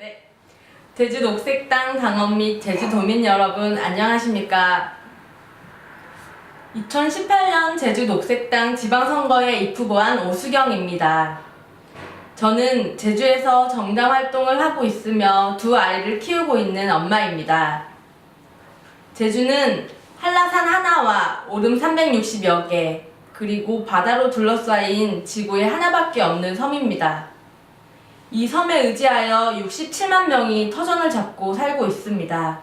네. 제주 녹색당 당원 및 제주도민 여러분 안녕하십니까? 2018년 제주 녹색당 지방선거에 입후보한 오수경입니다. 저는 제주에서 정당 활동을 하고 있으며 두 아이를 키우고 있는 엄마입니다. 제주는 한라산 하나와 오름 360여 개, 그리고 바다로 둘러싸인 지구에 하나밖에 없는 섬입니다. 이 섬에 의지하여 67만 명이 터전을 잡고 살고 있습니다.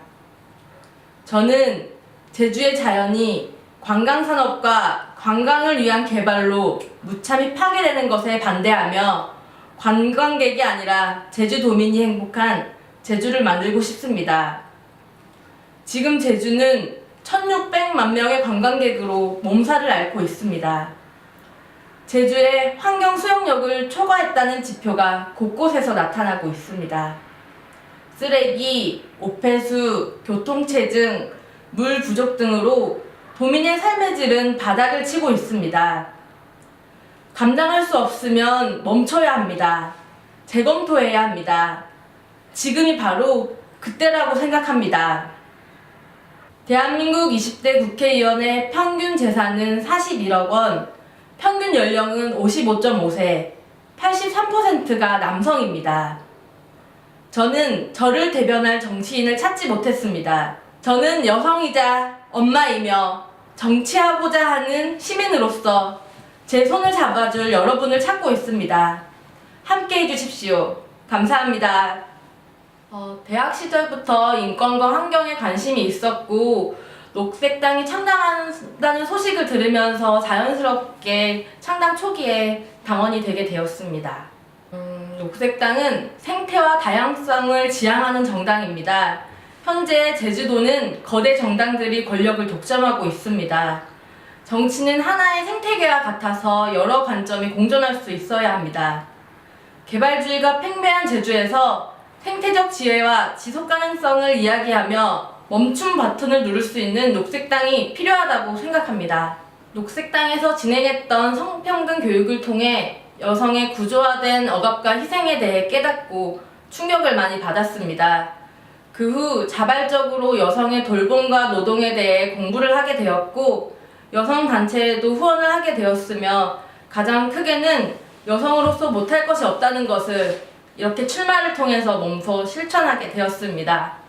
저는 제주의 자연이 관광산업과 관광을 위한 개발로 무참히 파괴되는 것에 반대하며 관광객이 아니라 제주도민이 행복한 제주를 만들고 싶습니다. 지금 제주는 1600만 명의 관광객으로 몸살을 앓고 있습니다. 제주의 환경 수용력을 초과했다는 지표가 곳곳에서 나타나고 있습니다. 쓰레기, 오폐수, 교통체증, 물 부족 등으로 도민의 삶의 질은 바닥을 치고 있습니다. 감당할 수 없으면 멈춰야 합니다. 재검토해야 합니다. 지금이 바로 그때라고 생각합니다. 대한민국 20대 국회의원의 평균 재산은 41억 원, 평균 연령은 55.5세, 83%가 남성입니다. 저는 저를 대변할 정치인을 찾지 못했습니다. 저는 여성이자 엄마이며 정치하고자 하는 시민으로서 제 손을 잡아줄 여러분을 찾고 있습니다. 함께 해주십시오. 감사합니다. 어, 대학 시절부터 인권과 환경에 관심이 있었고 녹색당이 창당한다는 소식을 들으면서 자연스럽게 창당 초기에 당원이 되게 되었습니다. 음, 녹색당은 생태와 다양성을 지향하는 정당입니다. 현재 제주도는 거대 정당들이 권력을 독점하고 있습니다. 정치는 하나의 생태계와 같아서 여러 관점이 공존할 수 있어야 합니다. 개발주의가 팽배한 제주에서 생태적 지혜와 지속 가능성을 이야기하며 멈춤 버튼을 누를 수 있는 녹색당이 필요하다고 생각합니다. 녹색당에서 진행했던 성평등 교육을 통해 여성의 구조화된 억압과 희생에 대해 깨닫고 충격을 많이 받았습니다. 그 후 자발적으로 여성의 돌봄과 노동에 대해 공부를 하게 되었고 여성 단체에도 후원을 하게 되었으며 가장 크게는 여성으로서 못할 것이 없다는 것을 이렇게 출마를 통해서 몸소 실천하게 되었습니다.